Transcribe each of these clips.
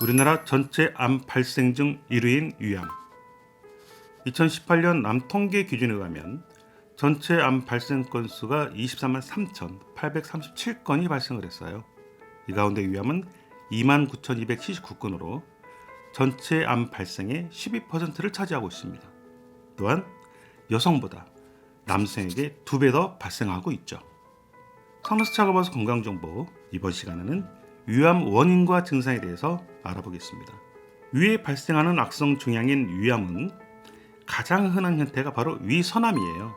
우리나라 전체 암 발생 중 1위인 위암. 2018년 암 통계 기준에 의하면 전체 암 발생 건수가 24만 3,837건이 발생을 했어요. 이 가운데 위암은 2만 9,279건으로 전체 암 발생의 12%를 차지하고 있습니다. 또한 여성보다 남성에게 두 배 더 발생하고 있죠. 사무스 차가버스 건강정보 이번 시간에는 위암 원인과 증상에 대해서 알아보겠습니다. 위에 발생하는 악성 종양인 위암은 가장 흔한 형태가 바로 위선암이에요.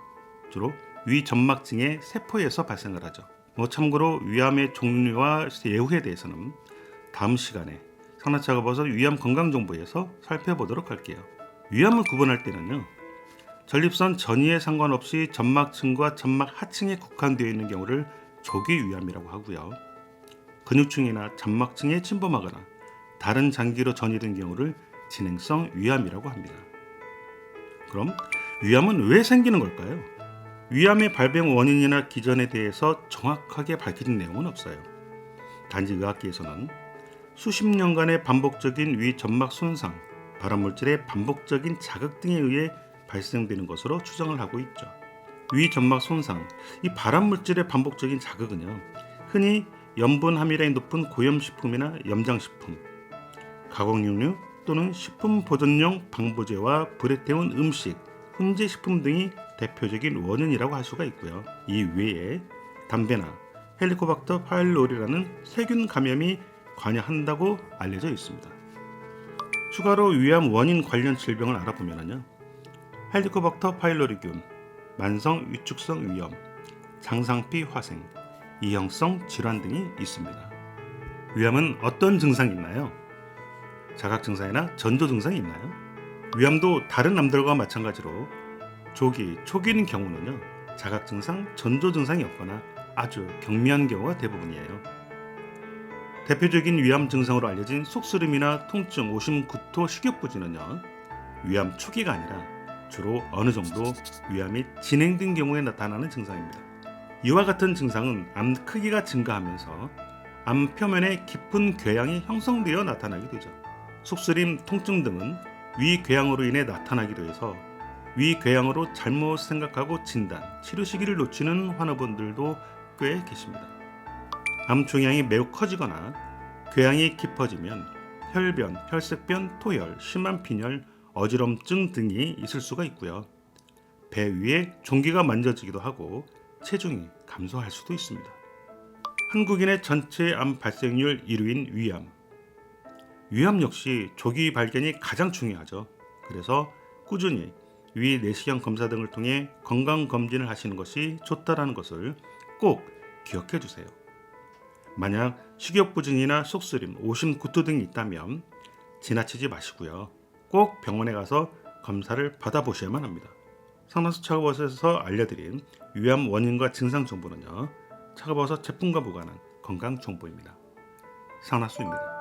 주로 위 점막층의 세포에서 발생을 하죠. 뭐 참고로 위암의 종류와 예후에 대해서는 다음 시간에 상나차가버섯 위암 건강 정보에서 살펴보도록 할게요. 위암을 구분할 때는요. 전립선 전이에 상관없이 점막층과 점막 하층에 국한되어 있는 경우를 조기 위암이라고 하고요. 근육층이나 점막층에 침범하거나 다른 장기로 전이된 경우를 진행성 위암이라고 합니다. 그럼 위암은 왜 생기는 걸까요? 위암의 발병 원인이나 기전에 대해서 정확하게 밝혀진 내용은 없어요. 단지 의학계에서는 수십 년간의 반복적인 위 점막 손상, 발암물질의 반복적인 자극 등에 의해 발생되는 것으로 추정을 하고 있죠. 위 점막 손상, 이 발암물질의 반복적인 자극은요, 흔히 염분 함유량이 높은 고염식품이나 염장식품, 가공육류 또는 식품 보존용 방부제와 불에 태운 음식, 훈제 식품 등이 대표적인 원인이라고 할 수가 있고요. 이 외에 담배나 헬리코박터 파일로리라는 세균 감염이 관여한다고 알려져 있습니다. 추가로 위암 원인 관련 질병을 알아보면요. 헬리코박터 파일로리균, 만성 위축성 위염, 장상피 화생, 이형성 질환 등이 있습니다. 위암은 어떤 증상이 있나요? 자각 증상이나 전조 증상이 있나요? 위암도 다른 암들과 마찬가지로 조기, 초기인 경우는요. 자각 증상, 전조 증상이 없거나 아주 경미한 경우가 대부분이에요. 대표적인 위암 증상으로 알려진 속쓰림이나 통증, 오심, 구토, 식욕부진은요. 위암 초기가 아니라 주로 어느 정도 위암이 진행된 경우에 나타나는 증상입니다. 이와 같은 증상은 암 크기가 증가하면서 암 표면에 깊은 궤양이 형성되어 나타나게 되죠. 속쓰림, 통증 등은 위 궤양으로 인해 나타나기도 해서 위 궤양으로 잘못 생각하고 진단, 치료 시기를 놓치는 환우분들도 꽤 계십니다. 암 종양이 매우 커지거나 궤양이 깊어지면 혈변, 혈색변, 토열, 심한 빈혈, 어지럼증 등이 있을 수가 있고요. 배 위에 종기가 만져지기도 하고 체중이 감소할 수도 있습니다. 한국인의 전체 암 발생률 1위인 위암. 위암 역시 조기 발견이 가장 중요하죠. 그래서 꾸준히 위 내시경 검사 등을 통해 건강 검진을 하시는 것이 좋다라는 것을 꼭 기억해 주세요. 만약 식욕부진이나 속쓰림, 오심, 구토 등이 있다면 지나치지 마시고요. 꼭 병원에 가서 검사를 받아보셔야만 합니다. 상나수 차가버섯에서 알려드린 위암 원인과 증상 정보는요. 차가버섯 제품과 무관한 건강 정보입니다. 상나수입니다.